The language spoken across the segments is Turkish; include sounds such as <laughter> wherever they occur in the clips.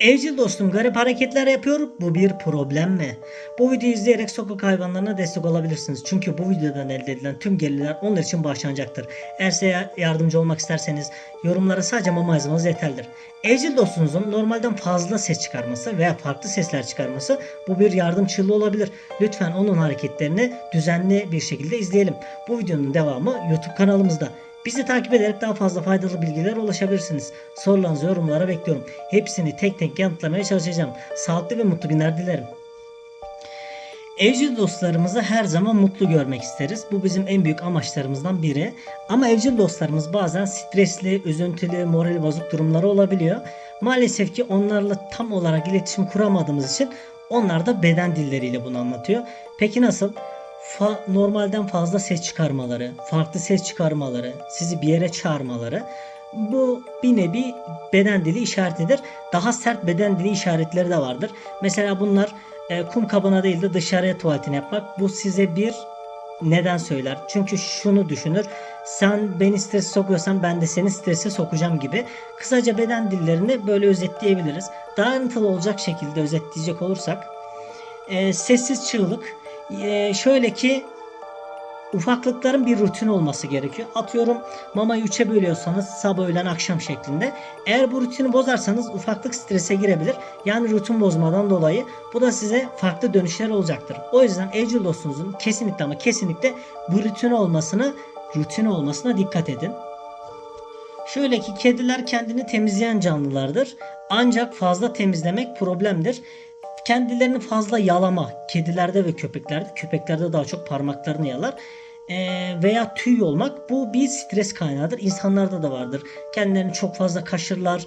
Evcil dostum garip hareketler yapıyor. Bu bir problem mi? Bu videoyu izleyerek sokak hayvanlarına destek olabilirsiniz. Çünkü bu videodan elde edilen tüm gelirler onlar için bağışlanacaktır. Eğer size yardımcı olmak isterseniz yorumlara sadece mama yazmanız yeterlidir. Evcil dostunuzun normalden fazla ses çıkarması veya farklı sesler çıkarması bu bir yardım çığlığı olabilir. Lütfen onun hareketlerini düzenli bir şekilde izleyelim. Bu videonun devamı YouTube kanalımızda. Bizi takip ederek daha fazla faydalı bilgilere ulaşabilirsiniz. Sorularınızı yorumlara bekliyorum. Hepsini tek tek yanıtlamaya çalışacağım. Sağlıklı ve mutlu günler dilerim. Evcil dostlarımızı her zaman mutlu görmek isteriz. Bu bizim en büyük amaçlarımızdan biri. Ama evcil dostlarımız bazen stresli, üzüntülü, morali bozuk durumları olabiliyor. Maalesef ki onlarla tam olarak iletişim kuramadığımız için onlar da beden dilleriyle bunu anlatıyor. Peki nasıl? Fa- normalden fazla ses çıkarmaları, farklı ses çıkarmaları, sizi bir yere çağırmaları bu bir nevi beden dili işaretidir. Daha sert beden dili işaretleri de vardır. Mesela bunlar e, kum kabına değil de dışarıya tuvaletini yapmak. Bu size bir neden söyler. Çünkü şunu düşünür. Sen beni strese sokuyorsan ben de seni strese sokacağım gibi. Kısaca beden dillerini böyle özetleyebiliriz. Daha ayrıntılı olacak şekilde özetleyecek olursak. e, sessiz çığlık. E, şöyle ki ufaklıkların bir rutin olması gerekiyor. Atıyorum mamayı 3'e bölüyorsanız sabah öğlen akşam şeklinde. Eğer bu rutini bozarsanız ufaklık strese girebilir. Yani rutin bozmadan dolayı bu da size farklı dönüşler olacaktır. O yüzden evcil dostunuzun kesinlikle ama kesinlikle bu rutin olmasına rutin olmasına dikkat edin. Şöyle ki kediler kendini temizleyen canlılardır. Ancak fazla temizlemek problemdir. Kendilerini fazla yalama kedilerde ve köpeklerde köpeklerde daha çok parmaklarını yalar Ee, veya tüy olmak bu bir stres kaynağıdır. İnsanlarda da vardır. Kendilerini çok fazla kaşırlar.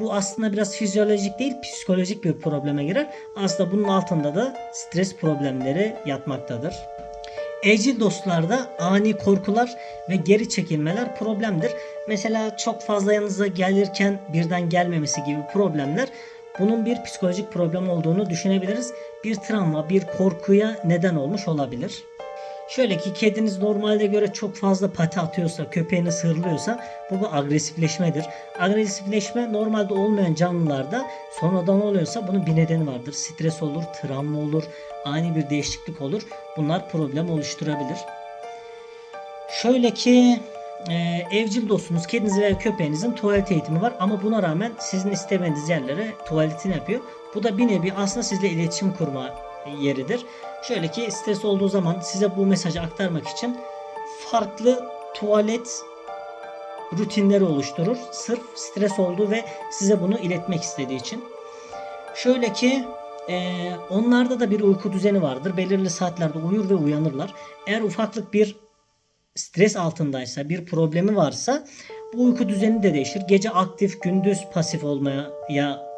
Bu aslında biraz fizyolojik değil psikolojik bir probleme girer. Aslında bunun altında da stres problemleri yatmaktadır. Evcil dostlarda ani korkular ve geri çekilmeler problemdir. Mesela çok fazla yanınıza gelirken birden gelmemesi gibi problemler bunun bir psikolojik problem olduğunu düşünebiliriz. Bir travma, bir korkuya neden olmuş olabilir. Şöyle ki kediniz normalde göre çok fazla pati atıyorsa, köpeğiniz hırlıyorsa bu bir agresifleşmedir. Agresifleşme normalde olmayan canlılarda sonradan oluyorsa bunun bir nedeni vardır. Stres olur, travma olur, ani bir değişiklik olur. Bunlar problem oluşturabilir. Şöyle ki e, evcil dostunuz, kediniz veya köpeğinizin tuvalet eğitimi var ama buna rağmen sizin istemediğiniz yerlere tuvaletini yapıyor. Bu da bir nevi aslında sizle iletişim kurma yeridir. Şöyle ki stres olduğu zaman size bu mesajı aktarmak için farklı tuvalet rutinleri oluşturur. Sırf stres olduğu ve size bunu iletmek istediği için. Şöyle ki e, onlarda da bir uyku düzeni vardır. Belirli saatlerde uyur ve uyanırlar. Eğer ufaklık bir stres altındaysa, bir problemi varsa bu uyku düzeni de değişir. Gece aktif, gündüz pasif olmaya ya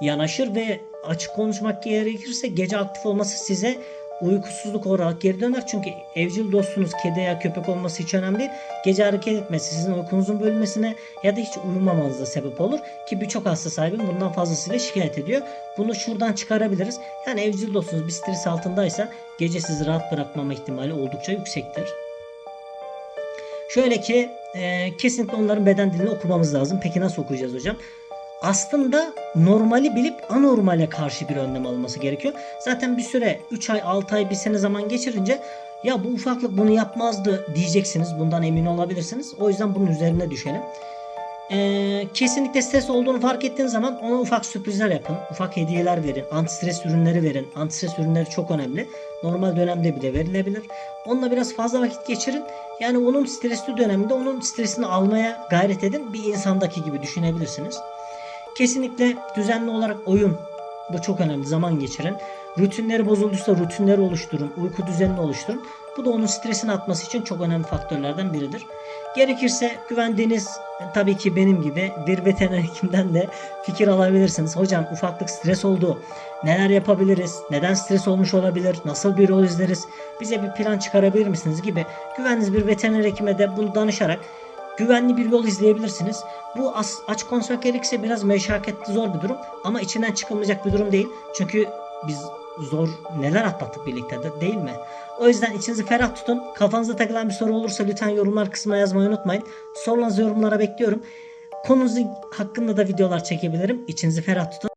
yanaşır ve açık konuşmak gerekirse gece aktif olması size uykusuzluk olarak geri döner. Çünkü evcil dostunuz kedi ya köpek olması hiç önemli değil. Gece hareket etmesi sizin uykunuzun bölmesine ya da hiç uyumamanıza sebep olur. Ki birçok hasta sahibi bundan fazlasıyla şikayet ediyor. Bunu şuradan çıkarabiliriz. Yani evcil dostunuz bir stres altındaysa gece sizi rahat bırakmama ihtimali oldukça yüksektir. Şöyle ki e, kesinlikle onların beden dilini okumamız lazım. Peki nasıl okuyacağız hocam? Aslında normali bilip anormale karşı bir önlem alınması gerekiyor. Zaten bir süre 3 ay, 6 ay, 1 sene zaman geçirince ya bu ufaklık bunu yapmazdı diyeceksiniz. Bundan emin olabilirsiniz. O yüzden bunun üzerine düşelim. Ee, kesinlikle stres olduğunu fark ettiğiniz zaman ona ufak sürprizler yapın. Ufak hediyeler verin. Antistres ürünleri verin. Antistres ürünleri çok önemli. Normal dönemde bile verilebilir. Onunla biraz fazla vakit geçirin. Yani onun stresli döneminde onun stresini almaya gayret edin. Bir insandaki gibi düşünebilirsiniz. Kesinlikle düzenli olarak oyun. Bu çok önemli. Zaman geçirin. Rutinleri bozulduysa rutinleri oluşturun. Uyku düzenini oluşturun. Bu da onun stresini atması için çok önemli faktörlerden biridir. Gerekirse güvendiğiniz tabii ki benim gibi bir veteriner <laughs> hekimden de fikir alabilirsiniz. Hocam ufaklık stres oldu. Neler yapabiliriz? Neden stres olmuş olabilir? Nasıl bir yol izleriz? Bize bir plan çıkarabilir misiniz gibi güvendiğiniz bir veteriner hekime de bunu danışarak güvenli bir yol izleyebilirsiniz. Bu as, açık konuşmak gerekirse biraz meşakkatli zor bir durum ama içinden çıkılmayacak bir durum değil. Çünkü biz zor neler atlattık birlikte de değil mi? O yüzden içinizi ferah tutun. Kafanıza takılan bir soru olursa lütfen yorumlar kısmına yazmayı unutmayın. Sorularınızı yorumlara bekliyorum. Konusu hakkında da videolar çekebilirim. İçinizi ferah tutun.